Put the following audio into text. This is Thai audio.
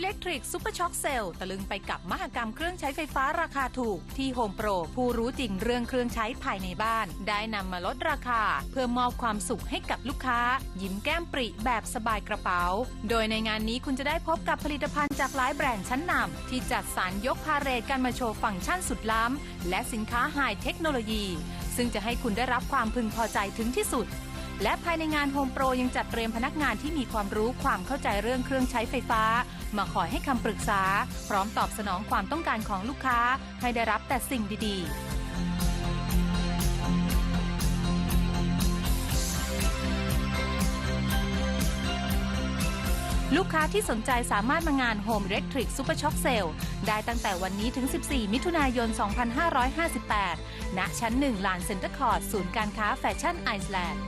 Electric Super Shock Sale ตะลึงไปกับมหกรรมเครื่องใช้ไฟฟ้าราคาถูก ที่ Home Pro ผู้รู้จริงเรื่องเครื่องใช้ภายในบ้าน ได้นำมาลดราคา เพื่อมอบความสุขให้กับลูกค้า ยิ้มแก้มปริแบบสบายกระเป๋า โดยในงานนี้คุณจะได้พบกับผลิตภัณฑ์จากหลายแบรนด์ชั้นนำที่จัดสรรยกพาเรดกันมาโชว์ฟังก์ชันสุดล้ำและสินค้าไฮเทคโนโลยี ซึ่งจะให้คุณได้รับความพึงพอใจถึงที่สุด และภายในงานโฮมโปรยังจัดเตรียมพนักงานที่มีความรู้ความเข้าใจเรื่องเครื่องใช้ไฟฟ้า มาคอยให้คำปรึกษา พร้อมตอบสนองความต้องการของลูกค้า ให้ได้รับแต่สิ่งดีๆลูกค้าที่สนใจสามารถมางาน Home Electric Super Shock Sale ได้ตั้งแต่วันนี้ถึง 14 มิถุนายน 2558 ณ ชั้น 1 ลานเซ็นเตอร์คอร์ดศูนย์การค้าแฟชั่นไอซ์แลนด์